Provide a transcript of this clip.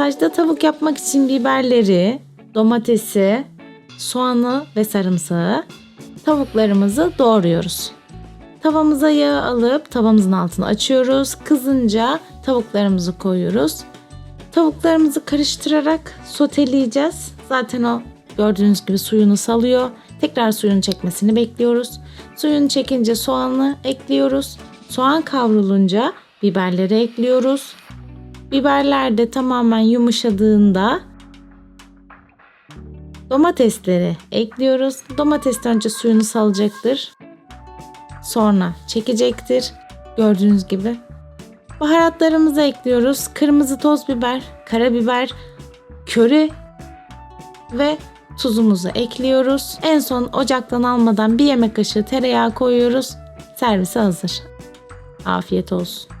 Sacda tavuk yapmak için biberleri, domatesi, soğanı ve sarımsağı tavuklarımızı doğruyoruz. Tavamıza yağ alıp tavamızın altını açıyoruz. Kızınca tavuklarımızı koyuyoruz. Tavuklarımızı karıştırarak soteleyeceğiz. Zaten o gördüğünüz gibi suyunu salıyor. Tekrar suyunu çekmesini bekliyoruz. Suyunu çekince soğanı ekliyoruz. Soğan kavrulunca biberleri ekliyoruz. Biberler de tamamen yumuşadığında domatesleri ekliyoruz. Domates önce suyunu salacaktır. Sonra çekecektir. Gördüğünüz gibi. Baharatlarımızı ekliyoruz. Kırmızı toz biber, karabiber, köri ve tuzumuzu ekliyoruz. En son ocaktan almadan bir yemek kaşığı tereyağı koyuyoruz. Servise hazır. Afiyet olsun.